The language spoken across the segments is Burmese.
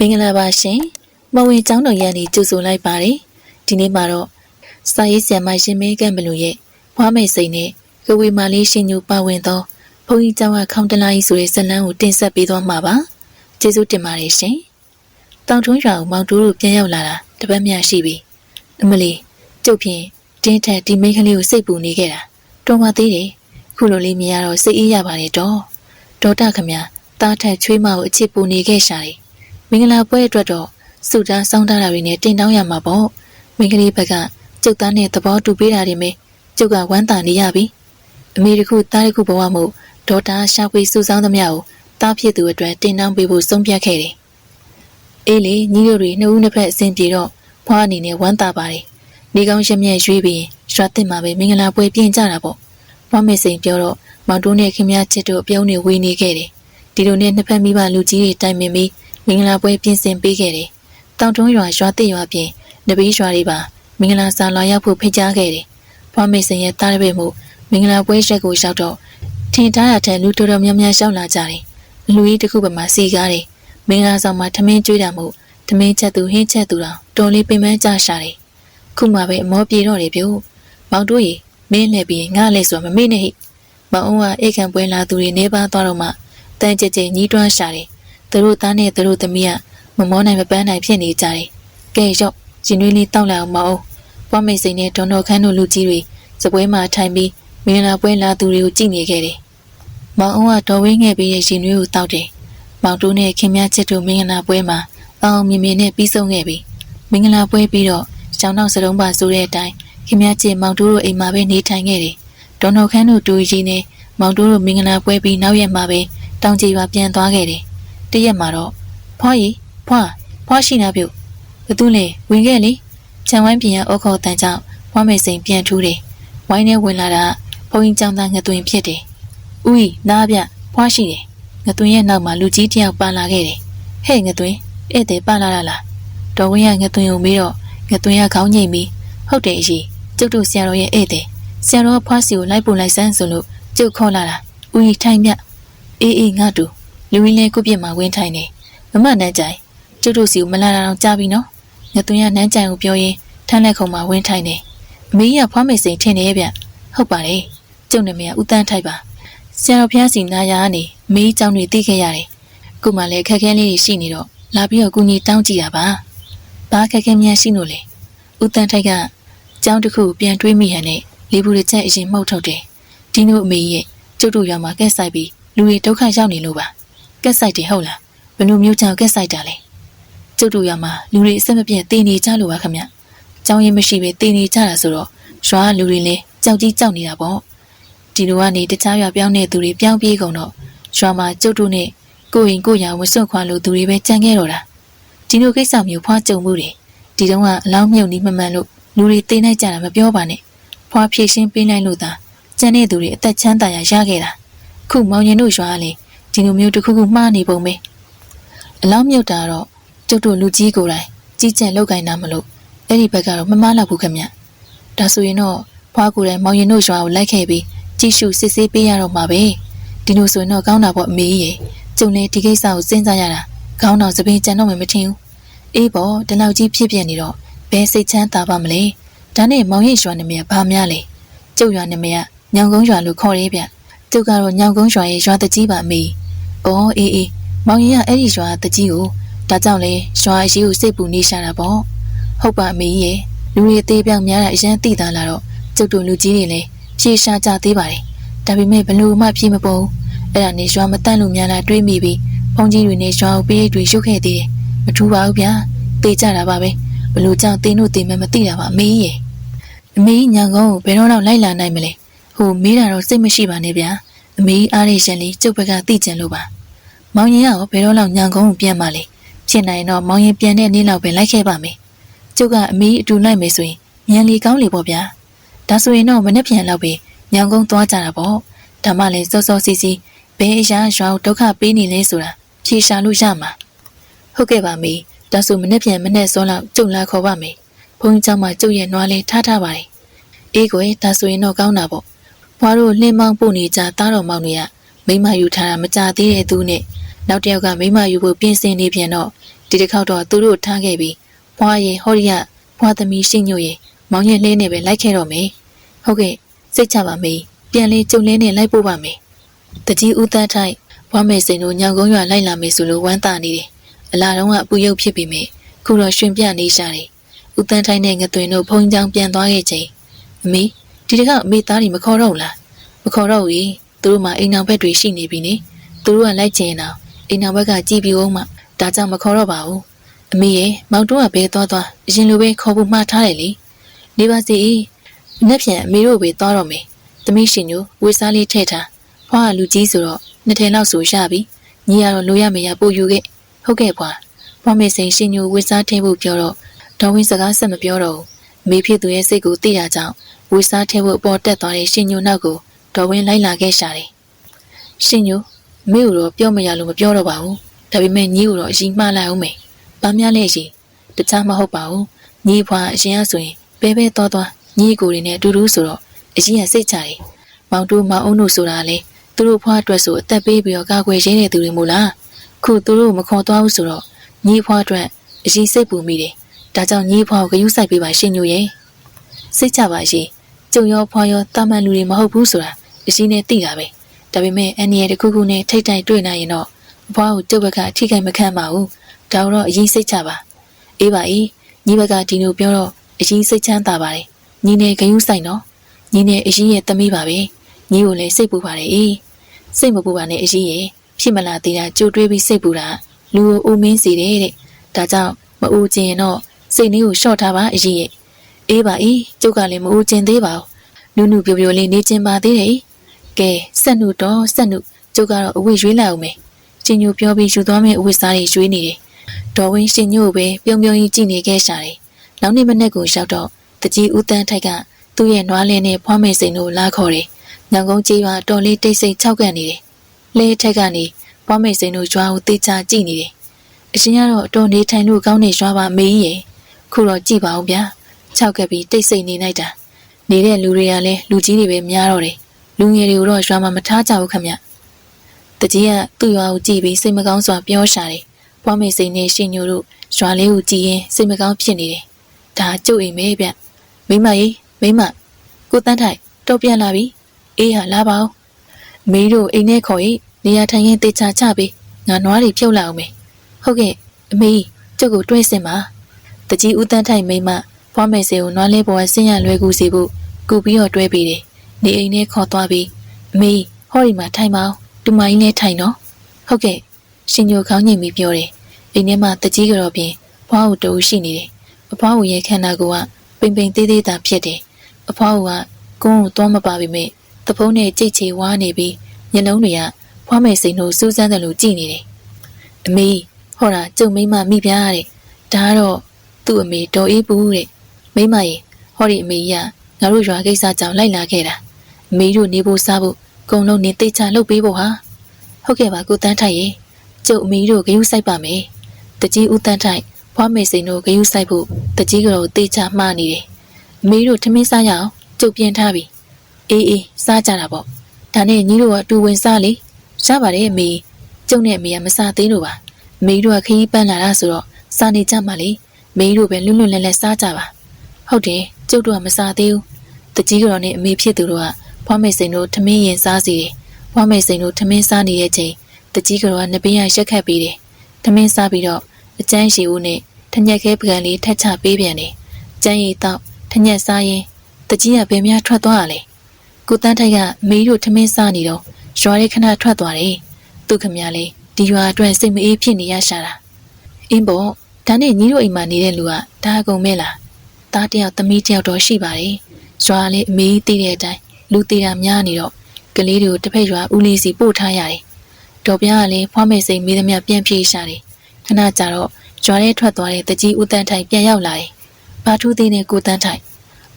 မင်္ဂလာပါရှင်မဝင်ကျောင်းတော်ရန်ဒီကြိုဆိုလိုက်ပါတယ်ဒီနေ့မှာတော့စာရေးဆရာမရှင်မေကံဘလူရဲ့ဖွားမိတ်စိန်နဲ့ကဝေမာလေးရှင်ညူပါဝင်သောဘုန်းကြီးကျောင်းကခေါင်းတလားကြီးဆိုတဲ့ဇာတ်လမ်းကိုတင်ဆက်ပေးသွားမှာပါကျေးဇူးတင်ပါတယ်ရှင်တောင်ထွန်းရွာကိုမောင်တူတို့ပြန်ရောက်လာတာတပတ်မြရှိပြီအမလီကျုပ်ဖြင့်တင်းထက်ဒီမိန်းကလေးကိုစိတ်ပူနေခဲ့တာတော်ပါသေးတယ်ခုလိုလေးမြင်ရတော့စိတ်အေးရပါတယ်တော့ဒေါတာခမတားထက်ချွေးမကိုအချစ်ပူနေခဲ့ရှာတယ် မင်္ဂလာပွဲအတွက်တော့စုတားစောင်းတာတွေနဲ့တင်တောင်းရမှာပေါ့မင်္ဂလေးဘက်ကကျုပ်သားနဲ့သဘောတူပေးတာတွေမေကျုပ်ကဝမ်းသာနေရပြီအမေတခုတားတခုဘဝမှုဒေါတာရှာဖွေစုဆောင်းသမျှကိုတားဖြစ်သူအတွက်တင်တောင်းပေးဖို့ဆုံးဖြတ်ခဲ့တယ်အေးလေညီတို့တွေနှစ်ဦးနှစ်ဖက်အဆင်ပြေတော့ဖွားအနေနဲ့ဝမ်းသာပါတယ်နေကောင်းရမျက်ရွေးပြီးရွာတင်မှာပဲမင်္ဂလာပွဲပြင်ကြတာပေါ့ဖွားမေစိန်ပြောတော့မောင်တိုးနဲ့ခင်မချစ်တို့အပြုံးနေဝေးနေခဲ့တယ်ဒီလိုနဲ့နှစ်ဖက်မိဘလူကြီးတွေတိုင်ပင်ပြီး မင်္ဂလာပွဲပြင်ဆင်ပေးခဲ့တယ်။တောင်တွန်းရွာရွာတိရွာပြင်နဘေးရွာတွေပါမင်္ဂလာစာလာရောက်ဖို့ဖိတ်ကြားခဲ့တယ်။ဖွားမေစင်ရဲ့တားရပေမှုမင်္ဂလာပွဲရက်ကိုရောက်တော့ထင်ထားတာထက်လူတော်တော်များများရှောက်လာကြတယ်။လူကြီးတစ်ခုပမာစီကားတယ်။မင်္ဂလာဆောင်မှာထမင်းကျွေးတာမို့ထမင်းချက်သူဟင်းချက်သူတော့တော်လေးပင်ပန်းကြရှာတယ်။ခုမှပဲအမောပြေတော့တယ်ပြို့။မောင်တို့ရေမင်းလည်းပြီးငါလည်းဆိုမမေ့နဲ့ဟိ။မောင်အောင်ကအိတ်ခံပွဲလာသူတွေနေပါသွားတော့မှတန်ကြဲကြဲညီးတွန်းရှာတယ်။ သူတို့သားနဲ့သူတို့သမီးကမမောနိုင်မပန်းနိုင်ဖြစ်နေကြတယ်။ကဲရော့ရင်နွေးလေးတောက်လာအောင်မအောင်။ပွားမိတ်စိန်နဲ့ဒေါ်တော်ခန်းတို့လူကြီးတွေစပွဲမှာထိုင်ပြီးမင်္ဂလာပွဲလာသူတွေကိုကြည့်နေခဲ့တယ်။မောင်အောင်ကတော်ဝင်းငယ်ပြီးရဲ့ရင်နွေးကိုတောက်တယ်။မောင်တိုးနဲ့ခင်မချစ်တို့မင်္ဂလာပွဲမှာအောင်မြင်မြင်နဲ့ပြီးဆုံးခဲ့ပြီ။မင်္ဂလာပွဲပြီးတော့ကျောင်းတော်စရုံးပါဆိုတဲ့အတိုင်းခင်မချစ်မောင်တိုးတို့အိမ်မှာပဲနေထိုင်ခဲ့တယ်။ဒေါ်တော်ခန်းတို့တူကြီးနဲ့မောင်တိုးတို့မင်္ဂလာပွဲပြီးနောက်ရက်မှာပဲတောင်ကြီးပါပြန်သွားခဲ့တယ်။ တရက်မှာတော့ဖွားရီဖွားဖွားရှိနာပြုတ်ဘသူလဲဝင်ခဲ့လေခြံဝိုင်းပြင်ရအုတ်ခေါ်တန်ကြောင့်ဖွားမေစိန်ပြန်ထူးတယ်။ဝိုင်းထဲဝင်လာတာဘုံကြီးကျောင်းသားငသွင်ဖြစ်တယ်။ဦးကြီးနားပြဖွားရှိတယ်။ငသွင်ရဲ့နောက်မှာလူကြီးတယောက်ပါလာခဲ့တယ်။ဟဲ့ငသွင်ဧည့်သည်ပါလာတာလား။တော်ဝင်းကငသွင်ကိုမေးတော့ငသွင်ကခေါင်းငိမ့်ပြီးဟုတ်တယ်အကြီးကျုပ်တို့ဆရာတော်ရဲ့ဧည့်သည်ဆရာတော်ဖွားစီကိုလိုက်ပို့လိုက်စမ်းဆိုလို့ကျုပ်ခေါ်လာတာ။ဦးကြီးထိုင်မြအေးအေးငါတူ လူရင်းလဲကုပြစ်မှာဝင်ထိုင်နေမမနန်းကြိုင်ကျုပ်တို့စီကိုမလာတာတော့ကြာပြီနော်ငါသူရနန်းကြိုင်ကိုပြောရင်ထမ်းလက်ခုံမှာဝင်ထိုင်နေအမေကြီးကဖွားမိတ်စိန်ထင်နေရဲ့ဗျဟုတ်ပါတယ်ကျုပ်နာမည်ကဦးတန်းထိုက်ပါဆရာတော်ဖျားစီနာယာကနေအမေကြီးကြောင့်တွေသိခဲ့ရတယ်ခုမှလည်းခက်ခဲလေးတွေရှိနေတော့လာပြီးတော့ကုညီတောင်းကြည့်တာပါဘာခက်ခဲများရှိလို့လဲဦးတန်းထိုက်ကကျောင်းတစ်ခုပြန်တွေးမိဟန်နဲ့လေဘူးတွေချက်အရင်မှုတ်ထုတ်တယ်ဒီလိုအမေရဲ့ကျုပ်တို့ရွာမှာကက်ဆိုင်ပြီးလူတွေဒုက္ခရောက်နေလို့ပါ ကက်ဆိုင်တယ်ဟုတ်လားဘယ်လိုမျိုးကြောင့်ကက်ဆိုင်တာလဲကျုပ်တို့ရမှာလူတွေအဆက်မပြတ်တည်နေကြလို့ပါခမကြောင်းရင်မရှိပဲတည်နေကြတာဆိုတော့ရွာလူတွေလည်းကြောက်ကြီးကြောက်နေတာပေါ့ဒီလိုကနေတခြားရွာပြောင်းတဲ့သူတွေပြောင်းပြေးကုန်တော့ရွာမှာကျုပ်တို့နဲ့ကိုရင်ကိုရာဝစွန့်ခွာလို့သူတွေပဲကြံခဲ့တော့တာဒီလိုကိစ္စမျိုးဖွားကြုံမှုတွေဒီတုန်းကအလောင်းမြုပ်နီးမမှန်လို့လူတွေသိနိုင်ကြတာမပြောပါနဲ့ဖွားဖြည့်ရှင်းပေးနိုင်လို့သာကျန်တဲ့သူတွေအသက်ချမ်းသာရရခဲ့တာခုမောင်ရင်တို့ရွာကလေ ဒီလိုမျိုးတစ်ခုခုမှားနေပုံပဲအလောင်းမြုပ်တာတော့ကျုပ်တို့လူကြီးကိုယ်တိုင်ကြီးကျယ်လောက်ကင်တာမလို့အဲ့ဒီဘက်ကတော့မမားတော့ဘူးခင်ဗျဒါဆိုရင်တော့ဖွားကိုယ်တိုင်မောင်ရင်တို့ရွာကိုလိုက်ခဲ့ပြီးကြည့်ရှုစစ်ဆေးပေးရတော့မှာပဲဒီလိုဆိုရင်တော့ကောင်းတာပေါ့အမေကြီးရေကျုံလေဒီကိစ္စကိုစဉ်းစားရတာခေါင်းတော်စပင်းကြံတော့မှမထင်ဘူးအေးပေါ့ဒီလောက်ကြီးဖြစ်ပြနေတော့ဘယ်စိတ်ချမ်းသာပါမလဲဒါနဲ့မောင်ရင်ရွာနာမည်ကဘာများလဲကျုပ်ရွာနာမည်ကညောင်ကုန်းရွာလို့ခေါ်ရဲဗျကျုပ်ကတော့ညောင်ကုန်းရွာရဲ့ရွာတကြီးပါမေ။ အော်အေးအေးမောင်ရင်ကအဲ့ဒီရွာတကြီးကိုဒါကြောင့်လေရွာအရှိကိုစိတ်ပူနေရှာတာပေါ့။ဟုတ်ပါမေကြီးရဲ့လူတွေအသေးပြောင်များတာအရန်သိတာလာတော့ကျုပ်တို့လူကြီးတွေလည်းဖြေရှာကြသေးပါတယ်။ဒါပေမဲ့ဘလို့မှဖြေမပေါ်ဘူး။အဲ့ဒါနေရွာမတန့်လို့များလားတွေးမိပြီးဘုန်းကြီးတွေနဲ့ရွာကိုပေးတွေရုပ်ခဲ့သေးတယ်။မထူပါဘူးဗျာ။တေးကြတာပါပဲ။ဘလို့ကြောင့်တင်းတို့တင်းမဲ့မသိတာပါမေကြီးရဲ့။အမေကြီးညာကုန်းကိုဘယ်တော့တော့လိုက်လာနိုင်မလဲ။ဟိုမေးတာတော့စိတ်မရှိပါနဲ့ဗျာ။အမေအားရရှင်လေးကျုပ်ဘက်ကသိကျင်လို့ပါ ။မောင်ရင်ကရောဘယ်တော့လောက်ညံကုန်းကိုပြန်မလဲ။ဖြစ်နိုင်တော့မောင်ရင်ပြန်တဲ့နေ့လောက်ပဲလိုက်ခဲ့ပါမယ်။ကျုပ်ကအမီးအတူနိုင်မယ်ဆိုရင်ညံလီကောင်းလေပေါ့ဗျာ။ဒါဆိုရင်တော့မနေ့ပြန်လောက်ပဲညံကုန်းသွားကြတာပေါ့။ဒါမှလည်းစောစောစီစီဘယ်အရာရွာဒုက္ခပေးနေလဲဆိုတာဖြေရှာလို့ရမှာ။ဟုတ်ကဲ့ပါမေ။ဒါဆိုမနေ့ပြန်မနေ့စောလောက်ကျုပ်လာခေါ်ပါမယ်။ဘုန်းကြီးကျောင်းမှာကျုပ်ရဲ့နွားလေးထားထားပါတယ်။အေးကွယ်ဒါဆိုရင်တော့ကောင်းတာပေါ့။ဘွားတို့လှင်းမောင်းပို့နေကြတားတော်မောင်တွေကမိမယူထားတာမကြသေးတဲ့သူနဲ့ နောက်တစ်ယောက်ကမိမယူဖို့ပြင်ဆင်နေပြန်တော့ဒီတစ်ခေါက်တော့သူတို့ထားခဲ့ပြီးဖွာရင်ဟောရိယဖွာသမီးရှင်းညို့ရင်မောင်ရဲ့လှင်းနဲ့ပဲလိုက်ခဲ့တော့မယ်ဟုတ်ကဲ့စိတ်ချပါမေးပြန်လေးကျုံလင်းနဲ့လိုက်ပို့ပါမယ်တကြီးဦးသားထိုက်ဘွားမယ်စိန်တို့ညောင်ကုန်းရွာလိုက်လာမယ်ဆိုလို့ဝမ်းသာနေတယ်အလာတော့ကအပူရုပ်ဖြစ်ပေမဲ့ခုတော့ရှင်ပြနေရှာတယ်ဦးတန်းထိုက်နဲ့ငသွင်တို့ဖုံးချောင်းပြန်သွားခဲ့ချိန်အမေဒီတကအမေသားတွေမခေါ်တော့ဘူးလားမခေါ်တော့ဘူးသူတို့မှအိမ်အောင်ဘက်တွေရှိနေပြီနိသူတို့ကလိုက်ကျင်တော့ အိမ်အောင်ဘက်ကကြည်ပြီးအောင်မှဒါကြောင့်မခေါ်တော့ပါဘူးအမေရဲ့မောင်တို့ကဘဲသွားသွားအရင်လိုပဲခေါ်ဖို့မှားထားတယ်လေနေပါစေမနေ့ပြန်အမေတို့ပဲသွားတော့မယ်သမီးရှင်ညိုဝေစားလေးထည့်ထားဖွားကလူကြီးဆိုတော့နှစ်ထည်လောက်ဆိုရပြီညီရတော့လိုရမရပို့ယူခဲ့ဟုတ်ကဲ့ဖွားဖွားမေစိန်ရှင်ညိုဝေစားထည့်ဖို့ပြောတော့ဒေါ်ဝင်းစကားဆက်မပြောတော့ဘူးမေဖြစ်သူရဲ့စိတ်ကိုသိတာကြောင့်ဝေစားထည့်ဖို့အပေါ်တက်သွားတဲ့ရှင်ညိုနောက်ကိုဒေါ်ဝင်းလိုက်လာခဲ့ရှာတယ်ရှင်ညို မေကိုတော့ပြောမရလို့မပြောတော့ပါဘူးဒါပေမဲ့ညီကိုတော့အရင်မှားလိုက်အောင်မယ်ဘာများလဲရှင်တခြားမဟုတ်ပါဘူးညီဖွာအရင်ကဆိုရင်ဘဲဘဲတော်တော်ညီကိုတွေနဲ့အတူတူဆိုတော့အရင်ကစိတ်ချတယ်မောင်တို့မောင်အုံတို့ဆိုတာလေသူတို့ဖွားအတွက်ဆိုအသက်ပေးပြီးတော့ကာကွယ်ရင်းတဲ့သူတွေမို့လားခုသူတို့မခေါ်သွားဘူးဆိုတော့ညီဖွားအတွက်အရင်စိတ်ပူမိတယ်ဒါကြောင့်ညီဖွားကိုဂရုစိုက်ပေးပါရှင်ညိုရဲ့စိတ်ချပါရှင်ကျုံရောဖွားရောတာမန်လူတွေမဟုတ်ဘူးဆိုတာအရင်နဲ့သိတာပဲ ဒါပေမဲ့အန်နီရဲ့တစ်ခုခုနဲ့ထိတ်တိုက်တွေ့နိုင်ရင်တော့ဘွားကိုကျုပ်ဘက်ကအထိခိုက်မခံပါဘူးဒါတော့အရင်စိတ်ချပါအေးပါအေးညီဘက်ကဒီလိုပြောတော့အရင်စိတ်ချမ်းသာပါတယ်ညီနဲ့ဂယုဆိုင်နော်ညီနဲ့အရင်ရဲ့သမီးပါပဲညီကိုလည်းစိတ်ပူပါတယ်အေးစိတ်မပူပါနဲ့အရင်ရဲ့ဖြစ်မလာသေးတာကြိုတွေးပြီးစိတ်ပူတာလူကိုအိုမင်းစီတယ်တဲ့ဒါကြောင့်မအိုချင်ရင်တော့စိတ်လေးကိုရှော့ထားပါအရင်ရဲ့အေးပါအေးကျုပ်ကလည်းမအိုချင်သေးပါဘူးနုနုပြိုပြိုလေးနေချင်ပါသေးတယ် ကဲဆက်နုတော့ဆက်နုကျုပ်ကတော့အဝိရွေးလိုက်အောင်မယ်ချင်းညိုပြောပြီးယူသွားမယ့်အဝိစားတွေရွေးနေတယ်ဒေါ်ဝင်းရှင်ညို့ပဲပြုံပြုံကြီးကြည့်နေခဲ့ရှာတယ်နောက်နေ့မနေ့ကိုရောက်တော့တကြီးဦးတန်းထိုက်ကသူ့ရဲ့နွားလင်းနဲ့ဖွားမယ်စိန်တို့လာခေါ်တယ်ညောင်ကုန်းကြီးရွာတော်လေးတိတ်ဆိတ်ခြောက်ကန်နေတယ်လဲထက်ကနေဖွားမယ်စိန်တို့ရွာကိုတေချာကြည့်နေတယ်အရှင်ကတော့အတော်နေထိုင်လို့ကောင်းနေရွာပါမေးရဲ့ခုတော့ကြည့်ပါအောင်ဗျာခြောက်ကပ်ပြီးတိတ်ဆိတ်နေလိုက်တာနေတဲ့လူတွေကလည်းလူကြီးတွေပဲများတော့တယ် လူငယ်တွေကိုတော့ရွာမှာမထားကြဘူးခမတကြီးကသူ့ရွာကိုကြည့်ပြီးစိတ်မကောင်းစွာပြောရှာတယ်။ပွားမေစိန်နဲ့ရှင်ညိုတို့ရွာလေးကိုကြည့်ရင်စိတ်မကောင်းဖြစ်နေတယ်။ဒါကျုပ်အိမ်မဲဗျ။မိမကြီးမိမကိုတန်းထိုင်တော့ပြန်လာပြီ။အေးဟာလာပါဦး။မေးတို့အိမ်ထဲခေါ်ရင်နေရာထိုင်ရင်တေချာချပေးငါနွားတွေဖြုတ်လာအောင်မယ်။ဟုတ်ကဲ့အမေကျုပ်ကိုတွဲစင်ပါ။တကြီးဦးတန်းထိုင်မိမပွားမေစိန်ကိုနွားလေးပေါ်ဆင်းရလွယ်ကူစီဖို့ကူပြီးတော့တွဲပေးတယ်။ နေအိမ်ထဲခေါ်သွားပြီးအမေဟောဒီမှာထိုင်ပါဦး။တူမကြီးနဲ့ထိုင်နော်။ဟုတ်ကဲ့ရှင်ညိုခေါင်းညင်ပြီးပြောတယ်။အိမ်ထဲမှာတကြီးကြော်ပြင်ဖွားကိုတူရှိနေတယ်။အဖွားကိုရဲ့ခန္ဓာကိုယ်ကပိန်ပိန်သေးသေးသာဖြစ်တယ်။အဖွားကကုန်းကိုတော့မပါပေမဲ့သဖုံးနဲ့ကြိတ်ချေဝါနေပြီးညလုံးတွေကဖွားမယ်စိန်တို့စူးစမ်းတယ်လို့ကြည်နေတယ်။အမေဟောတာကျုံမိမမိပြားတဲ့။ဒါကတော့သူ့အမေတော်အေးဘူးတဲ့။မိမရေဟောဒီအမေကြီးကငါတို့ရွာကိစ္စကြောင့်လိုက်လာခဲ့တာ။အ မေတို့နေဖို့စားဖို့ကုံလုံးနေတိတ်ချလုပ်ပေးဖို့ဟာ။ဟုတ်ကဲ့ပါကိုတန်းထိုက်ရေကျုပ်အမေတို့ဂယုစိုက်ပါမယ်။တကြီးဦးတန်းထိုက်ဖွားမေစိန်တို့ဂယုစိုက်ဖို့တကြီးကတော့တေချာမှားနေတယ်။အမေတို့ထမင်းစားရအောင်ကျုပ်ပြင်ထားပြီ။အေးအေးစားကြတာပေါ့။ဒါနဲ့ညီတို့ကအတူဝင်စားလေ။ရပါတယ်အမေ။ကျုပ်နဲ့အမေကမစားသေးလို့ပါ။အမေတို့ကခရီးပန်းလာတာဆိုတော့စားနေကြမှာလေ။အမေတို့ပဲလွတ်လွတ်လပ်လပ်စားကြပါ။ဟုတ်တယ်ကျုပ်တို့ကမစားသေးဘူး။တကြီးကတော့နဲ့အမေဖြစ်သူတို့က ဖွားမေစိန်တို့ထမင်းရင်စားစီတယ်။ဖွားမေစိန်တို့ထမင်းစားနေတဲ့ချိန်တကြီးကတော့နပင်းရရက်ခတ်ပေးတယ်။ထမင်းစားပြီးတော့အကျန်းရှည်ဦးနဲ့ထညက်ခဲပကံလေးထက်ချပေးပြန်တယ်။ကျန်းရည်တော့ထညက်စားရင်တကြီးကဘယ်များထွက်သွားရလဲ။ကိုတန်းထိုက်ကမေးတို့ထမင်းစားနေတော့ရွာရဲခဏထွက်သွားတယ်။သူ့ခမရလေဒီရွာအတွက်စိတ်မအေးဖြစ်နေရရှာတာ။အင်းပေါ့ဒါနဲ့ညီတို့အိမ်မှာနေတဲ့လူကဒါအကုန်မဲလား။သားတယောက်သမီးတယောက်တော့ရှိပါတယ်။ရွာလေးအမေးသိတဲ့အတိုင်း လူသေးတာများနေတော့ကလေးတွေကိုတစ်ဖက်ရွာဦးလေးစီပို့ထားရတယ်။ဒေါ်ပြားကလည်းဖွားမဲ့စိတ်မိသမျှပြန်ပြေးရှာတယ်။ခဏကြာတော့ကြွားရဲထွက်သွားတဲ့တကြီးဦးတန်းထိုင်ပြန်ရောက်လာတယ်။ဘာထူးသေးနဲ့ကိုတန်းထိုင်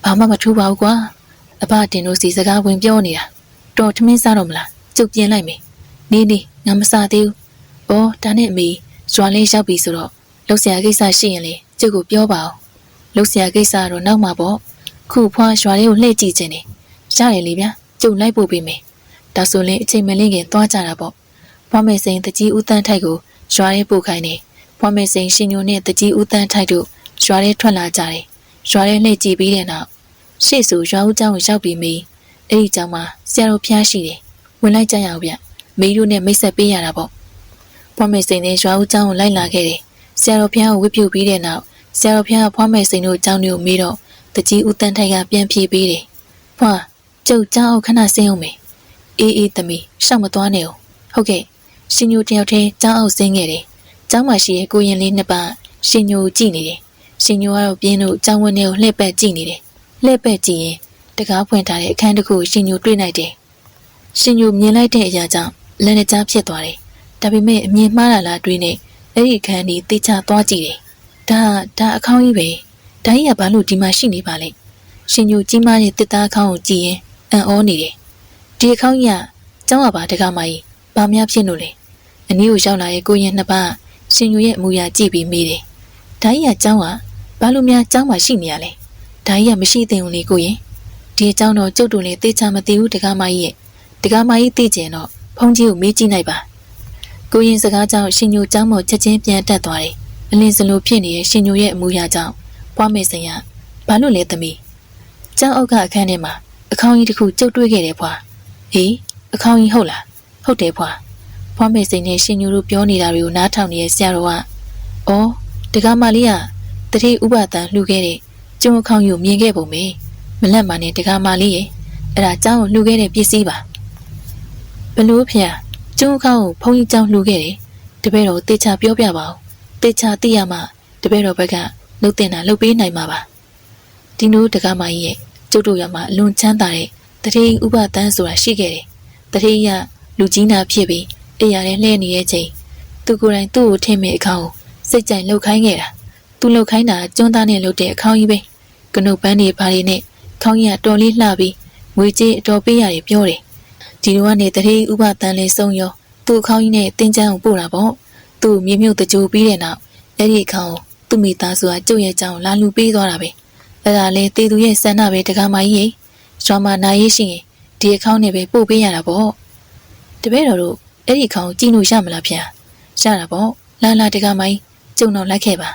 ဘာမှမထူးပါဘူးကွာ။အဘတင်တို့စီစကားဝင်ပြောနေတာ။တော်ထမင်းစားတော့မလား။ကျုပ်ပြင်လိုက်မယ်။နေနေငါမစားသေးဘူး။အော်ဒါနဲ့အမေကြွားလေးရောက်ပြီဆိုတော့လှုပ်ရှားကိစ္စရှိရင်လေကျုပ်ကိုပြောပါဦး။လှုပ်ရှားကိစ္စတော့နောက်မှာပေါ့။ခုဖွားရွာလေးကိုလှည့်ကြည့်ခြင်းနေ။ ရတယ်လေဗျာ။ကျုပ်လိုက်ပို့ပေးမယ်။ဒါဆိုရင်အချိန်မလင့်ခင်သွားကြတာပေါ့။ဖွားမယ်စိန်တကြီးဦးတန်းထိုက်ကိုရွာရဲပို့ခိုင်းနေ။ဖဖွားမေစိန်ရှင်ညိုနဲ့တကြီးဦးတန်းထိုက်တို့ရွာထဲထွက်လာကြတယ်ရွာထဲလှည့်ကြည့်ပြီးတဲ့နောက်ရှေ့ဆိုရွာဦးကျောင်းကိုရောက်ပြီးမီအဲ့ဒီကျောင်းမှာဆရာတော်ဖျားရှိတယ်ဝင်လိုက်ကြရအောင်ဗျမေတို့နဲ့မိတ်ဆက်ပေးရတာပေါ့ဖွားမေစိန်နဲ့ရွာဦးကျောင်းကိုလိုက်လာခဲ့တယ်ဆရာတော်ဖျားကိုဝစ်ပြုတ်ပြီးတဲ့နောက်ဆရာတော်ဖျားကဖွားမေစိန်တို့ကျောင်းတွေကိုမေးတော့တကြီးဦးတန်းထိုက်ကပြန်ပြေးပေးတယ်ဖွား ကျုပ်ကျောင်းအောင်ခဏဆင်းအောင်မေအေးအေးသမီးရှောက်မသွားနဲ့ဟုတ်ဟုတ်ကဲ့ရှင်ညိုတယောက်တည်းကျောင်းအောင်ဆင်းခဲ့တယ်ကျောင်းမှာရှိရဲ့ကိုရင်လေးနှစ်ပါးရှင်ညိုကြည့်နေတယ်ရှင်ညိုကတော့ပြင်းတို့ကျောင်းဝင်းထဲကိုလှည့်ပတ်ကြည့်နေတယ်လှည့်ပတ်ကြည့်ရင်တကားဖွင့်ထားတဲ့အခန်းတစ်ခုကိုရှင်ညိုတွေ့လိုက်တယ်ရှင်ညိုမြင်လိုက်တဲ့အရာကြောင့်လက်နဲ့ကြားဖြစ်သွားတယ်ဒါပေမဲ့အမြင်မှားတာလားတွေးနေအဲ့ဒီအခန်းကြီးတိကျသွားကြည့်တယ်ဒါဒါအခေါင်းကြီးပဲဒါကြီးကဘာလို့ဒီမှာရှိနေပါလဲရှင်ညိုကြီးမားတဲ့တစ်သားအခေါင်းကိုကြည့်ရင် အံ့ဩနေတယ်ဒီအခေါင်းကြီးကကျောင်းကပါတကားမကြီးဘာများဖြစ်လို့လဲအနည်းကိုရောက်လာရဲ့ကိုရင်နှစ်ပါးရှင်ညိုရဲ့အမူအရာကြည့်ပြီးမိတယ်ဒါကြီးကကျောင်းကဘာလို့များကျောင်းမှာရှိနေရလဲဒါကြီးကမရှိသင့်ဘူးလေကိုရင်ဒီအကြောင်းတော့ကျုပ်တို့လည်းသိချာမသိဘူးတကားမကြီးရဲ့တကားမကြီးသိကျင်တော့ဖုန်းကြီးကိုမေးကြည့်လိုက်ပါကိုရင်စကားကြောင့်ရှင်ညိုကျောင်းပေါ်ချက်ချင်းပြန်တက်သွားတယ်အလင်းစလိုဖြစ်နေတဲ့ရှင်ညိုရဲ့အမူအရာကြောင့်ပွားမေစင်ရဘာလို့လဲသမီးကျောင်းအုပ်ကအခန်းထဲမှာ အခေါင်းကြီးတစ်ခုကျုပ်တွေ့ခဲ့တယ်ဖွာဟေးအခေါင်းကြီးဟုတ်လားဟုတ်တယ်ဖွာဖွာမေစိန်နဲ့ရှင်ညိုတို့ပြောနေတာတွေကိုနားထောင်နေတဲ့ဆရာတော်ကအော်တကားမလေးကတတိဥပဒံလှူခဲ့တဲ့ကျုံအခေါင်းကြီးကိုမြင်ခဲ့ပုံပဲမလက်မာနဲ့တကားမလေးရဲ့အဲ့ဒါကျောင်းကိုလှူခဲ့တဲ့ပစ္စည်းပါဘလို့ဖေကျုံအခေါင်းကိုဖုန်းကြီးကျောင်းလှူခဲ့တယ်တပည့်တော်တေချာပြောပြပါဦးတေချာသိရမှတပည့်တော်ဘက်ကလှုပ်တင်တာလှုပ်ပေးနိုင်မှာပါဒီနိုးတကားမကြီးရဲ့ ကျုပ်တို့ရမှာအလွန်ချမ်းသာတဲ့တတိဥပဒံဆိုတာရှိခဲ့တယ်တတိယလူကြီးနာဖြစ်ပြီးအိယာထဲလှည့်နေတဲ့ချိန်သူကိုယ်တိုင်သူ့ကိုထင်မဲ့အခေါင်းကိုစိတ်ကြိုင်လှုပ်ခိုင်းခဲ့တာသူလှုပ်ခိုင်းတာကျွန်းသားနဲ့လှုပ်တဲ့အခေါင်းကြီးပဲကနုတ်ပန်းတွေဘာတွေနဲ့ခေါင်းကြီးကတော်လေးလှပြီးငွေကြေးအတော်ပေးရတယ်ပြောတယ်ဒီလိုကနေတတိဥပဒံလေးဆုံးရောသူ့အခေါင်းကြီးနဲ့တင်းချမ်းကိုပို့တာပေါ့သူ့မြေမြုပ်တကြိုပြီးတဲ့နောက်အဲ့ဒီအခေါင်းကိုသူ့မိသားစုကကျုပ်ရဲ့ကြောင်လာလူပေးသွားတာပဲ အဲ့ဒါလေတေသူရဲ့ဆန္ဒပဲတကားမကြီးရေရွာမှာနာရေးရှိရင်ဒီအခေါင်းနဲ့ပဲပို့ပေးရတာပေါ့တပည့်တော်တို့အဲ့ဒီအခေါင်းကြည့်လို့ရမလားဗျာရတာပေါ့လာလာတကားမကြီးကျုံတော့လိုက်ခဲ့ပါ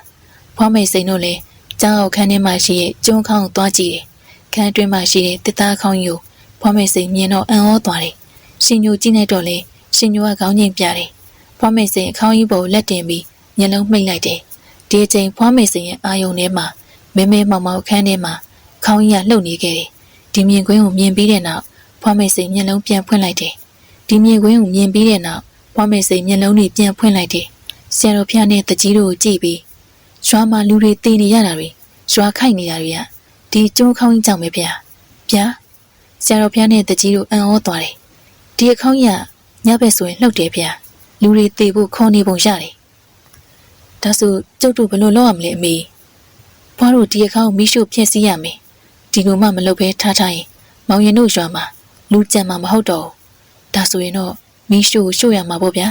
ဖွားမိတ်စိန်တို့လည်းကျောင်းအောင်ခန်းထဲမှာရှိရဲ့ကျုံခေါင်းကိုသွားကြည့်တယ်ခန်းအတွင်းမှာရှိတဲ့တစ်သားခေါင်းကြီးကိုဖွားမိတ်စိန်မြင်တော့အံ့ဩသွားတယ်ရှင်ညိုကြည့်နေတော့လေရှင်ညိုကခေါင်းငိမ်ပြတယ်ဖွားမိတ်စိန်အခေါင်းကြီးပေါ်လက်တင်ပြီးညလုံးမှိတ်လိုက်တယ်ဒီအချိန်ဖွားမိတ်စိန်ရဲ့အာယုံထဲမှာ မဲမဲမောင်မောင်ခန်းထဲမှာခေါင်းကြီးကလှုပ်နေခဲ့တယ်ဒီမြင်ကွင်းကိုမြင်ပြီးတဲ့နောက်ဖွားမိတ်စိန်မျက်လုံးပြန်ဖွင့်လိုက်တယ်ဒီမြင်ကွင်းကိုမြင်ပြီးတဲ့နောက်ဖွားမိတ်စိန်မျက်လုံးတွေပြန်ဖွင့်လိုက်တယ်ဆရာတော်ဖျားနဲ့တကြီးတို့ကိုကြည့်ပြီးရွာမှာလူတွေတည်နေရတာတွေရွာခိုက်နေတာတွေကဒီကျုံးခေါင်းကြီးကြောင့်ပဲဗျာဗျာဆရာတော်ဖျားနဲ့တကြီးတို့အံ့ဩသွားတယ်ဒီအခေါင်းကြီးကညဘက်ဆိုရင်လှုပ်တယ်ဗျာလူတွေတည်ဖို့ခေါ်နေပုံရတယ်ဒါဆိုကျုပ်တို့ဘယ်လိုလုပ်ရမလဲအမေ ဖွားတို့ဒီအခေါက်မိရှုဖျက်ဆီးရမယ်ဒီလိုမှမလုပ်ဘဲထားထားရင်မောင်ရင်တို့ရွာမှာလူကြံမှာမဟုတ်တော့ဘူးဒါဆိုရင်တော့မိရှုကိုရှို့ရမှာပေါ့ဗျာ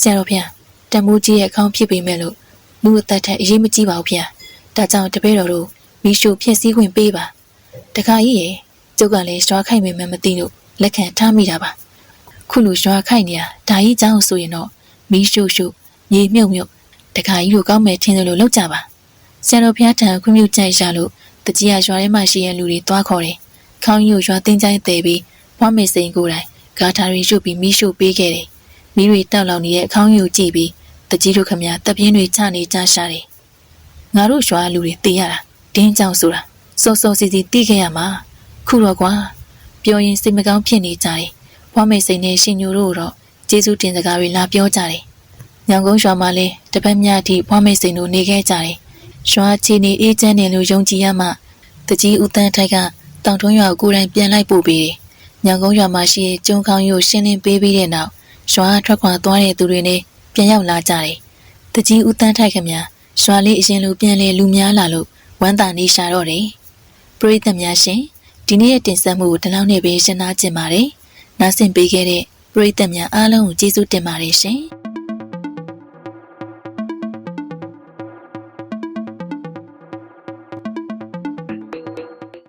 ဆရာတော်ဖျားတမိုးကြီးရဲ့အခေါင်းဖြစ်ပေမဲ့လို့လူအသက်ထက်အရေးမကြီးပါဘူးဖျားဒါကြောင့်တပည့်တော်တို့မိရှုဖျက်ဆီးခွင့်ပေးပါတခါကြီးရဲ့ကျုပ်ကလည်းရွာခိုက်မိမှမသိလို့လက်ခံထားမိတာပါခုလိုရွာခိုက်နေတာဒါကြီးကြောင့်ဆိုရင်တော့မီးရှို့ရှို့ရေမြုပ်မြုပ်တခါကြီးကိုကောင်းမယ်ထင်တယ်လို့လောက်ကြပါ ဆရာတော်ဘုရားထံခွင့်ပြုကြိုက်ရလို့တကြီးကရွာထဲမှာရှိတဲ့လူတွေတွားခေါ်တယ်။ခေါင်းကြီးကိုရွာတင်းချိုင်းတဲပြီးဘွားမေစိန်ကိုယ်တိုင်ဂါထာတွေရုပ်ပြီးမိရှို့ပေးခဲ့တယ်။မိတွေတောက်လောင်နေတဲ့အခေါင်းကြီးကိုကြည့်ပြီးတကြီးတို့ခမတပ်ပြင်းတွေချနေကြရှာတယ်။ငါတို့ရွာလူတွေတေးရတာတင်းကြောင်ဆိုတာစောစောစီစီတီးခဲ့ရမှာခုတော့ကွာပြောရင်စိတ်မကောင်းဖြစ်နေကြတယ်။ဘွားမေစိန်နဲ့ရှင်ညိုတို့တော့ကျေးဇူးတင်စကားတွေလာပြောကြတယ်။ညောင်ကုန်းရွာမှာလည်းတပတ်မြအထိဘွားမေစိန်တို့နေခဲ့ကြတယ်။ ရွာချီနေအေးချမ်းတယ်လို့ယုံကြည်ရမှတကြီးဦးတန်းထိုက်ကတောင်တွန်းရွာကိုကိုယ်တိုင်ပြန်လိုက်ပို့ပေးတယ်။ညောင်ကုန်းရွာမှာရှိတဲ့ကျုံခေါင်းရိုးရှင်းလင်းပေးပြီးတဲ့နောက်ရွာထွက်ခွာသွားတဲ့သူတွေနဲ့ပြန်ရောက်လာကြတယ်။တကြီးဦးတန်းထိုက်ခင်ဗျာရွာလေးအရင်လိုပြန်လေလူများလာလို့ဝမ်းသာနေရှာတော့တယ်။ပရိသတ်များရှင်ဒီနေ့ရဲ့တင်ဆက်မှုကိုဒီလောက်နဲ့ပဲရှင်းသားကျင်ပါတယ်။နားဆင်ပေးခဲ့တဲ့ပရိသတ်များအားလုံးကိုကျေးဇူးတင်ပါတယ်ရှင်။